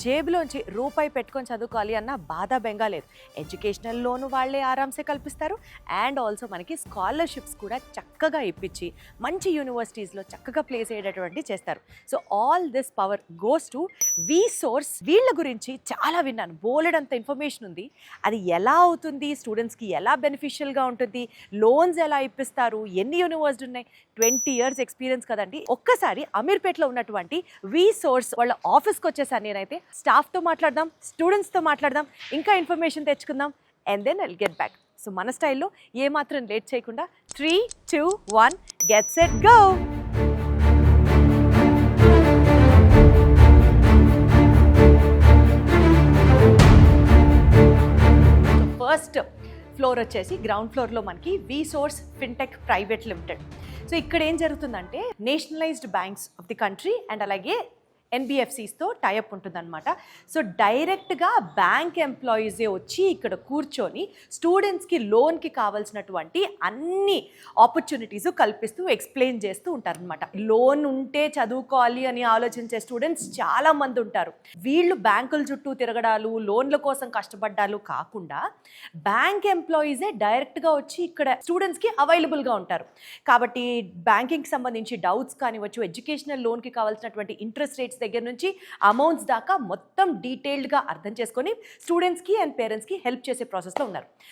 జేబులోంచి రూపాయి పెట్టుకొని చదువుకోవాలి అన్న బాధ బెంగా లేదు. ఎడ్యుకేషనల్ లోను వాళ్ళే ఆరామ్సే కల్పిస్తారు. అండ్ ఆల్సో మనకి స్కాలర్షిప్స్ కూడా చక్కగా ఇప్పించి మంచి యూనివర్సిటీస్లో చక్కగా ప్లేస్ అయ్యేటటువంటి చేస్తారు. So all this power goes to V source వీళ్ళ గురించి చాలా విన్నాను. బోలెడంత ఇన్ఫర్మేషన్ ఉంది. అది ఎలా అవుతుంది? స్టూడెంట్స్కి ఎలా బెనిఫిషియల్గా ఉంటుంది? లోన్స్ ఎలా ఇప్పిస్తారు? ఎన్ని యూనివర్సిటీ ఉన్నాయి? ట్వంటీ ఇయర్స్ ఎక్స్పీరియన్స్ కదండి. ఒక్కసారి అమీర్పేట్లో ఉన్నటువంటి వి సోర్స్ వాళ్ళ ఆఫీస్కి వచ్చేసాను నేనైతే. స్టాఫ్తో మాట్లాడదాం స్టూడెంట్స్తో మాట్లాడదాం ఇంకా ఇన్ఫర్మేషన్ తెచ్చుకుందాం and then I'll get back so మన స్టైల్లో ఏమాత్రం లేట్ చేయకుండా three two one get set go first floor వచ్చేసి గ్రౌండ్ ఫ్లోర్లో మనకి V source fintech private limited so ఇక్కడ ఏం జరుగుతుందంటే nationalised banks of the country and అలాగే ఎన్బిఎఫ్సిస్తో టైఅప్ ఉంటుందన్నమాట. సో డైరెక్ట్గా బ్యాంక్ ఎంప్లాయీసే వచ్చి ఇక్కడ కూర్చొని స్టూడెంట్స్కి లోన్కి కావాల్సినటువంటి అన్ని ఆపర్చునిటీస్ కల్పిస్తూ ఎక్స్ప్లెయిన్ చేస్తూ ఉంటారనమాట లోన్ ఉంటే చదువుకోవాలి అని ఆలోచించే స్టూడెంట్స్ చాలామంది ఉంటారు. వీళ్ళు బ్యాంకుల చుట్టూ తిరగడాలు లోన్ల కోసం కష్టపడ్డాలు కాకుండా బ్యాంక్ ఎంప్లాయీసే డైరెక్ట్గా వచ్చి ఇక్కడ స్టూడెంట్స్కి అవైలబుల్గా ఉంటారు. కాబట్టి బ్యాంకింగ్కి సంబంధించి డౌట్స్ కానివ్వచ్చు ఎడ్యుకేషనల్ లోన్కి కావాల్సినటువంటి ఇంట్రెస్ట్ రేట్స్ దగ్గర నుంచి అమౌంట్స్ దాకా మొత్తం డీటెయిల్డ్గా అర్థం చేసుకొని స్టూడెంట్స్కి అండ్ పేరెంట్స్కి హెల్ప్ చేసే ప్రాసెస్లో ఉన్నారు.